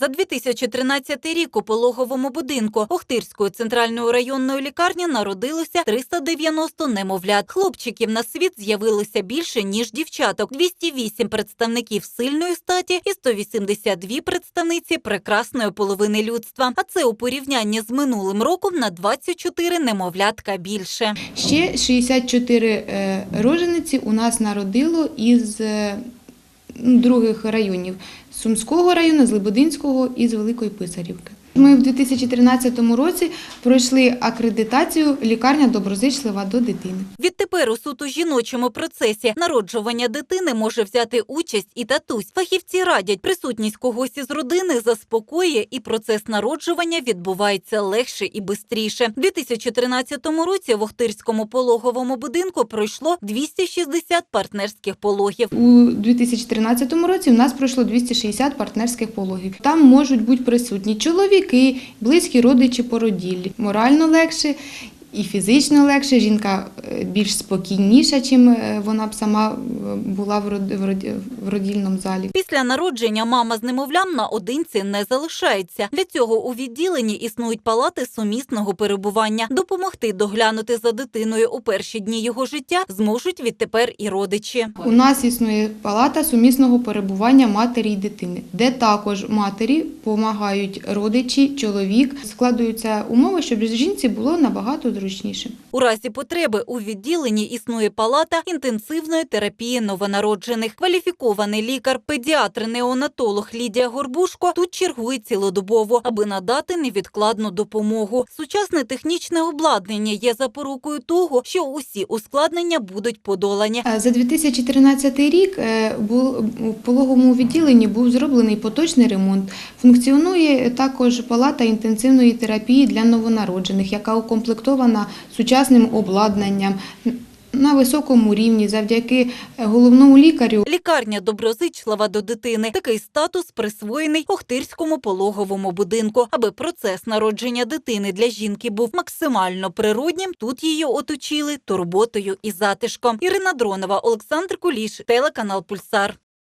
За 2013 рік у пологовому будинку Охтирської центральної районної лікарні народилося 390 немовлят. Хлопчиків на світ з'явилося більше, ніж дівчаток. 208 представників сильної статі і 182 представниці прекрасної половини людства. А це у порівнянні з минулим роком на 24 немовлятка більше. Ще 64 е, рожениці у нас народило із е, других районів Сумського району, з Лебединського і з Великої Писарівки. Ми в 2013 році пройшли акредитацію лікарня доброзичлива до дитини. Відтепер у суто жіночому процесі народжування дитини може взяти участь і татусь. Фахівці радять, присутність когось із родини заспокоює і процес народжування відбувається легше і бистріше. У 2013 році в Охтирському пологовому будинку пройшло 260 партнерських пологів. У 2013 році в нас пройшло 260 партнерських пологів. Там можуть бути присутні чоловіки, близькі родичі породіллі. Морально легше і фізично легше. Жінка е, більш спокійніша, чим е, вона б сама е, була в род- в родільному залі. Після народження мама з немовлям наодинці не залишається. Для цього у відділенні існують палати сумісного перебування. Допомогти доглянути за дитиною у перші дні його життя зможуть відтепер і родичі. У нас існує палата сумісного перебування матері і дитини, де також матері допомагають родичі, чоловік. Складуються умови, щоб жінці було набагато зручніше. У разі потреби у відділенні існує палата інтенсивної терапії новонароджених. Кваліфікований лікар-педіатр-неонатолог Лідія Горбушко тут чергує цілодобово, аби надати невідкладну допомогу. Сучасне технічне обладнання є запорукою того, що усі ускладнення будуть подолані. За 2013 рік е, у пологовому відділенні був зроблений поточний ремонт. Функціонує також палата інтенсивної терапії для новонароджених, яка укомплектована сучасним обладнанням на високому рівні завдяки е, головному лікарю Лікарня доброзичлива до дитини. Такий статус присвоєний Охтирському пологовому будинку. Аби процес народження дитини для жінки був максимально природнім, тут її оточили турботою і затишком. Ірина Дронова, Олександр Куліш, телеканал Пульсар.